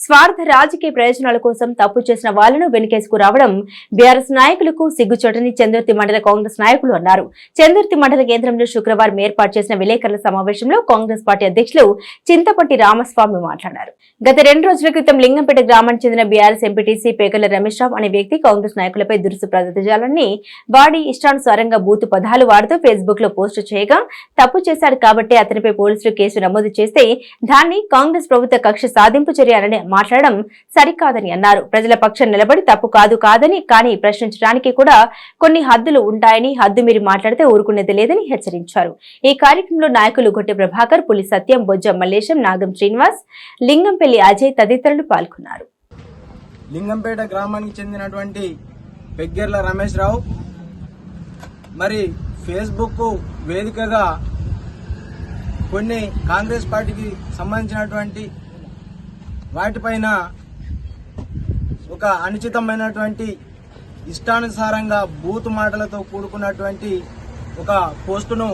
స్వార్థ రాజకీయ ప్రయోజనాల కోసం తప్పు చేసిన వాళ్ళను వెనుకేసుకు రావడం బీఆర్ఎస్ నాయకులకు సిగ్గుచోటని చందుర్తి మండల కాంగ్రెస్ నాయకులు అన్నారు. చందుర్తి మండల కేంద్రంలో శుక్రవారం ఏర్పాటు చేసిన విలేకరుల సమావేశంలో కాంగ్రెస్ పార్టీ అధ్యక్షులు చింతపట్టి రామస్వామి మాట్లాడారు. గత రెండు రోజుల క్రితం లింగంపేట గ్రామానికి చెందిన బీఆర్ఎస్ ఎంపీటీసీ పేకల రమేష్ రావు అనే వ్యక్తి కాంగ్రెస్ నాయకులపై దురుసు ప్రదర్శించాలని వాడి ఇష్టానుసారంగా బూతు పదాలు వాడుతూ ఫేస్బుక్లో పోస్టు చేయగా తప్పు చేశాడు కాబట్టి అతనిపై పోలీసులు కేసు నమోదు చేస్తే దాన్ని కాంగ్రెస్ ప్రభుత్వ కక్ష సాధింపు చర్య మాట్లాడడం సరికాదని అన్నారు. ప్రజల పక్షం నిలబడి తప్పు కాదు కాదని కానీ ప్రశ్నించడానికి కూడా కొన్ని హద్దులు ఉంటాయని హద్దు మీరు మాట్లాడితే ఊరుకునేది లేదని హెచ్చరించారు. ఈ కార్యక్రమంలో నాయకులు గొట్టె ప్రభాకర్ పులి సత్యం బొజ్జ మల్లేశం నాగం శ్రీనివాస్ లింగంపల్లి అజయ్ తదితరులు పాల్గొన్నారు. లింగంపేట గ్రామానికి చెందినటువంటి పెగ్గెర్ల రమేష్ రావు మరి ఫేస్బుక్ వేదికగా కొన్ని కాంగ్రెస్ పార్టీకి సంబంధించినటువంటి వాటిపైన ఒక అనుచితమైనటువంటి ఇష్టానుసారంగా బూత్ మాటలతో కూడుకున్నటువంటి ఒక పోస్టును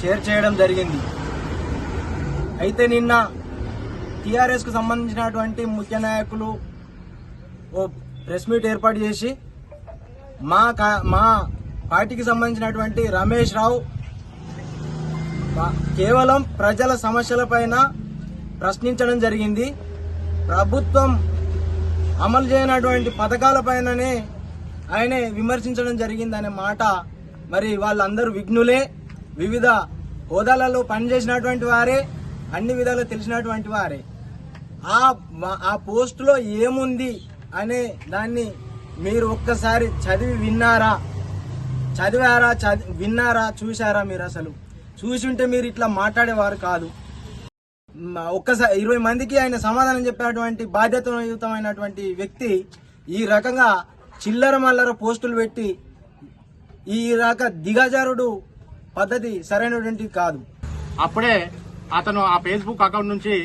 షేర్ చేయడం జరిగింది. అయితే నిన్న టీఆర్ఎస్కు సంబంధించినటువంటి ముఖ్య నాయకులు ఓ ప్రెస్ మీట్ ఏర్పాటు చేసి మా కా- మా పార్టీకి సంబంధించినటువంటి రమేష్ రావు కేవలం ప్రజల సమస్యలపైన ప్రశ్నించడం జరిగింది. ప్రభుత్వం అమలు చేయనటువంటి పథకాలపైననే ఆయనే విమర్శించడం జరిగిందనే మాట మరి వాళ్ళందరూ విఘ్నులే. వివిధ హోదాలలో పనిచేసినటువంటి వారే అన్ని విధాలు తెలిసినటువంటి వారే. ఆ ఆ పోస్టులో ఏముంది అనే దాన్ని మీరు ఒక్కసారి చదివి విన్నారా? చదివారా? చది విన్నారా? చూశారా మీరు అసలు? చూసి ఉంటే మీరు ఇట్లా మాట్లాడేవారు కాదు. ఒక్కసారి ఇరవై మందికి ఆయన సమాధానం చెప్పేటువంటి బాధ్యతయుతమైనటువంటి వ్యక్తి ఈ రకంగా చిల్లర మల్లర పోస్టులు పెట్టి ఈ రక దిగజారుడు పద్ధతి సరైనటువంటి కాదు. అప్పుడే అతను ఆ ఫేస్బుక్ అకౌంట్ నుంచి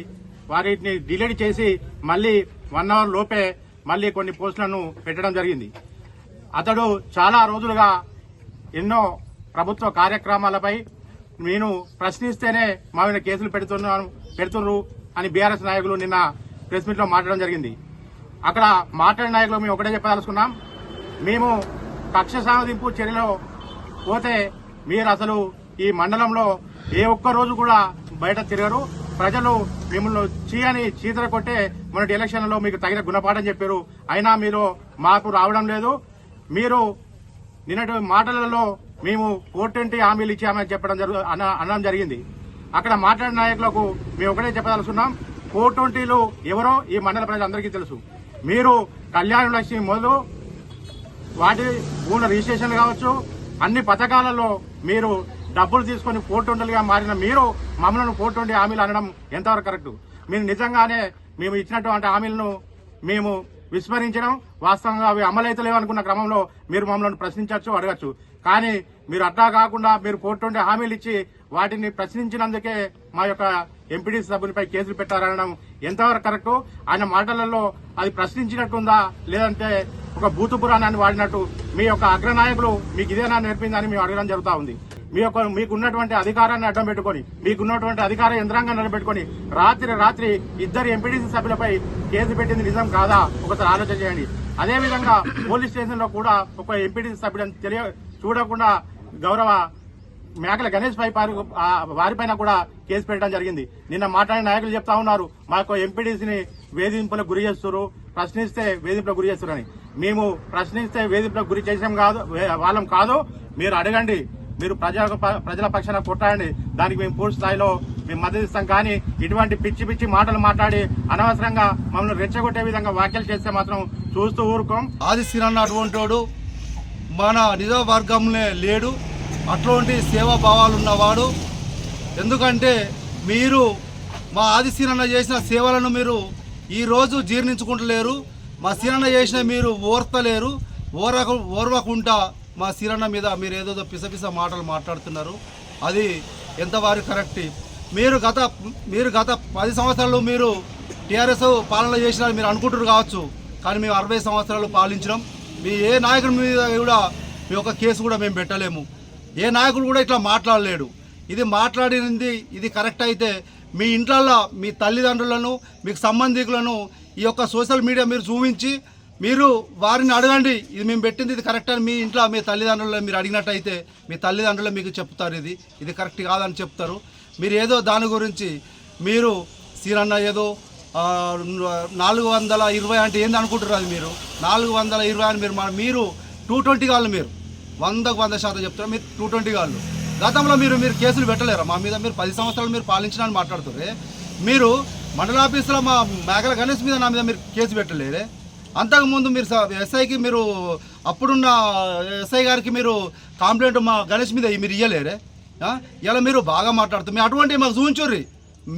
వారిని డిలీట్ చేసి మళ్ళీ వన్ అవర్ లోపే మళ్ళీ కొన్ని పోస్టులను పెట్టడం జరిగింది. అతడు చాలా రోజులుగా ఎన్నో ప్రభుత్వ కార్యక్రమాలపై నేను ప్రశ్నిస్తేనే మా మీద కేసులు పెడుతున్నాను పెడుతున్నారు అని బీఆర్ఎస్ నాయకులు నిన్న ప్రెస్ మీట్లో మాట్లాడడం జరిగింది. అక్కడ మాట్లాడిన నాయకులు మేము ఒకటే చెప్పదలుచుకున్నాం. మేము కక్ష సాధింపు చర్యలో పోతే మీరు అసలు ఈ మండలంలో ఏ ఒక్క రోజు కూడా బయట తిరగరు. ప్రజలు మిమ్మల్ని చీయని చీతర కొట్టే మొన్నటి ఎలక్షన్లలో మీకు తగిన గుణపాఠం చెప్పారు. అయినా మీరు మార్పు రావడం లేదు. మీరు నిన్నటి మాటలలో మేము ఫోర్ ట్వంటీ హామీలు ఇచ్చామని చెప్పడం జరుగు అన- అనడం జరిగింది. అక్కడ మాట్లాడిన నాయకులకు మేము ఒకటే చెప్పదలుచున్నాం ఫోర్ ట్వంటీలు ఎవరో ఈ మండల ప్రజలందరికీ తెలుసు. మీరు కళ్యాణ లక్ష్మి మొదలు వాటి భూముల రిజిస్ట్రేషన్ కావచ్చు అన్ని పథకాలలో మీరు డబ్బులు తీసుకొని పోర్టుండలుగా మారిన మీరు మమ్మల్ని ట్వంటీ హామీలు అనడం ఎంతవరకు కరెక్ట్? మీరు నిజంగానే మేము ఇచ్చినటువంటి హామీలను మేము విస్మరించడం వాస్తవంగా అవి అమలైతలేవు అనుకున్న క్రమంలో మీరు మమ్మల్ని ప్రశ్నించవచ్చు అడగచ్చు. కానీ మీరు అడ్డా కాకుండా మీరు పోర్టుండే హామీలు ఇచ్చి వాటిని ప్రశ్నించినందుకే మా యొక్క ఎంపీడీ సభ్యులపై కేసులు పెట్టారనడం ఎంతవరకు కరెక్టు? ఆయన మాటలలో అది ప్రశ్నించినట్టుందా? లేదంటే ఒక భూతు పురాణాన్ని వాడినట్టు మీ యొక్క అగ్రనాయకులు మీకు ఇదేనా నేర్పిందని మేము అడగడం జరుగుతూ ఉంది. మీ యొక్క మీకున్నటువంటి అధికారాన్ని అడ్డం పెట్టుకొని మీకున్నటువంటి అధికార యంత్రాంగాన్ని నిలబెట్టుకొని రాత్రి రాత్రి ఇద్దరు ఎంపీడీసీ సభ్యులపై కేసు పెట్టింది నిజం కాదా? ఒకసారి ఆలోచన చేయండి. అదేవిధంగా పోలీస్ స్టేషన్లో కూడా ఒక ఎంపీడీసీ సభ్యులను తెలియ చూడకుండా గౌరవ మేకల గణేష్ పై వారిపైన కూడా కేసు పెట్టడం జరిగింది. నిన్న మాట్లాడిన నాయకులు చెప్తా ఉన్నారు మాకు ఎంపీడీసీని వేధింపులకు గురి చేస్తారు ప్రశ్నిస్తే వేధింపులకు గురి చేస్తారని మేము ప్రశ్నిస్తే వేధింపులకు గురి చేసాం కాదు వాళ్ళం కాదు మీరు అడగండి మీరు ప్రజల ప్రజల పక్షాన కొట్టాడండి దానికి మేము పూర్తి స్థాయిలో మేము మద్దతు ఇస్తాం. కానీ ఇటువంటి పిచ్చి పిచ్చి మాటలు మాట్లాడి అనవసరంగా మమ్మల్ని రెచ్చగొట్టే విధంగా వ్యాఖ్యలు చేస్తే మాత్రం చూస్తూ ఊరుకోం. ఆది సిరన్న మన నిజవర్గంలో లేడు. అటువంటి సేవాభావాలు ఉన్నవాడు. ఎందుకంటే మీరు మా ఆది సీనన్న చేసిన సేవలను మీరు ఈరోజు జీర్ణించుకుంటలేరు. మా సీనన్న చేసిన మీరు ఓర్తలేరు. ఓరక ఓర్వకుండా మా సీనన్న మీద మీరు ఏదోదో పిసపిస మాటలు మాట్లాడుతున్నారు. అది ఎంతవారు కరెక్ట్? మీరు గత మీరు గత పది సంవత్సరాలు మీరు టీఆర్ఎస్ పాలన చేసిన మీరు అనుకుంటున్నారు కావచ్చు. కానీ మేము అరవై సంవత్సరాలు పాలించడం మీ ఏ నాయకుడి మీద కూడా మీ యొక్క కేసు కూడా మేము పెట్టలేము. ఏ నాయకుడు కూడా ఇట్లా మాట్లాడలేడు. ఇది మాట్లాడినది ఇది కరెక్ట్ అయితే మీ ఇంట్లల్లో మీ తల్లిదండ్రులను మీకు సంబంధికులను ఈ యొక్క సోషల్ మీడియా మీరు చూపించి మీరు వారిని అడగండి. ఇది మేము పెట్టింది ఇది కరెక్ట్ అని మీ ఇంట్లో మీ తల్లిదండ్రులు మీరు అడిగినట్టయితే మీ తల్లిదండ్రులు మీకు చెప్తారు ఇది. ఇది కరెక్ట్ కాదని చెప్తారు. మీరు ఏదో దాని గురించి మీరు సీరన్న ఏదో నాలుగు వందల ఇరవై అంటే ఏంది అనుకుంటున్నారు అది మీరు? నాలుగు వందల ఇరవై అని మీరు మా- మీరు టూ ట్వంటీ కాళ్ళు మీరు. వందకు వంద శాతం చెప్తారు మీరు టూ ట్వంటీ కాళ్ళు గతంలో మీరు మీరు కేసులు పెట్టలేరు? మా మీద మీరు పది సంవత్సరాలు మీరు పాలించడానికి మాట్లాడుతారే మీరు మండలాఫీసులో మా మేకల గణేష్ మీద నా మీద మీరు కేసు పెట్టలేరే? అంతకుముందు మీరు ఎస్ఐకి మీరు అప్పుడున్న ఎస్ఐ గారికి మీరు కంప్లైంట్ మా గణేష్ మీద మీరు ఇయ్యలేరే? ఇలా మీరు బాగా మాట్లాడుతారు మీరు అటువంటి మాకు చూపించుర్రీ.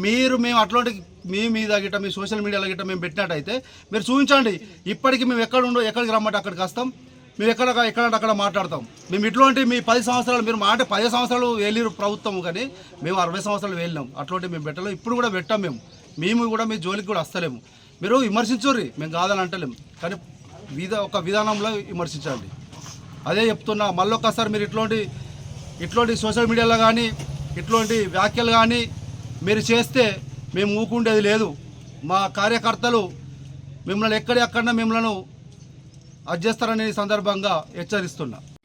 మీరు మేము అట్లాంటి మీ మీద గిట్ట మీ సోషల్ మీడియాలో గిట్ట మేము పెట్టినట్టయితే మీరు చూపించండి. ఇప్పటికి మేము ఎక్కడ ఉండో ఎక్కడికి రమ్మంటే అక్కడికి వస్తాం. మేము ఎక్కడ ఎక్కడంటే అక్కడ మాట్లాడతాం. మేము ఇట్లాంటి మీ పది సంవత్సరాలు మీరు మాట పది సంవత్సరాలు వెళ్ళిరు ప్రభుత్వం కానీ మేము అరవై సంవత్సరాలు వెళ్ళినాం అట్లాంటివి మేము పెట్టలేము ఇప్పుడు కూడా పెట్టాం మేము. మేము కూడా మీ జోలికి కూడా వస్తలేము. మీరు విమర్శించుర్రి. మేము కాదని అంటలేము కానీ విధ ఒక విధానంలో విమర్శించండి. అదే చెప్తున్నా. మళ్ళీ ఒక్కసారి మీరు ఇట్లాంటి ఇట్లాంటి సోషల్ మీడియాలో కానీ ఇట్లాంటి వ్యాఖ్యలు కానీ మీరు చేస్తే మేము ఊకుండేది లేదు. మా కార్యకర్తలు మిమ్మల్ని ఎక్కడెక్కడ మిమ్మల్ని అడ్జస్తారనే సందర్భంగా హెచ్చరిస్తున్నా.